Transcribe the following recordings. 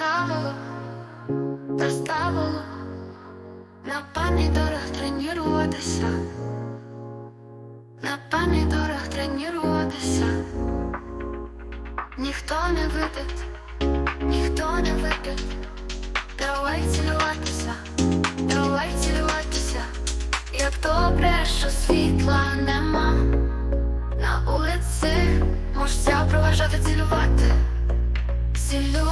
Доставило, доставило на помідорах тренуватися, на помідорах тренуватися. Ніхто не випить, ніхто не випить. Давай цілуватися, давай цілуватися. Як добре, що світла нема. На вулиці можця проважати цілувати. Цілуй,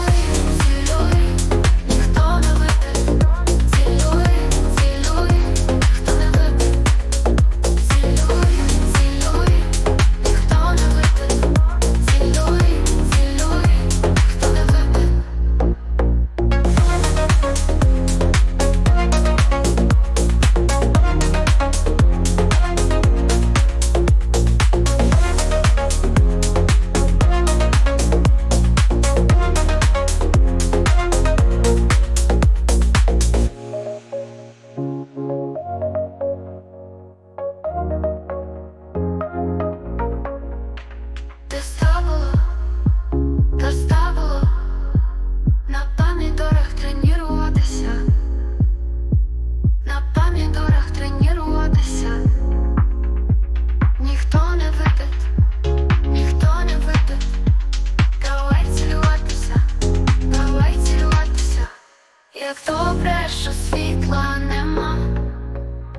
Як добре, що світла нема.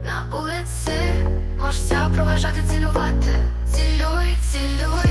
На вулиці можця проважати цілювати, Цілюй, цілюй,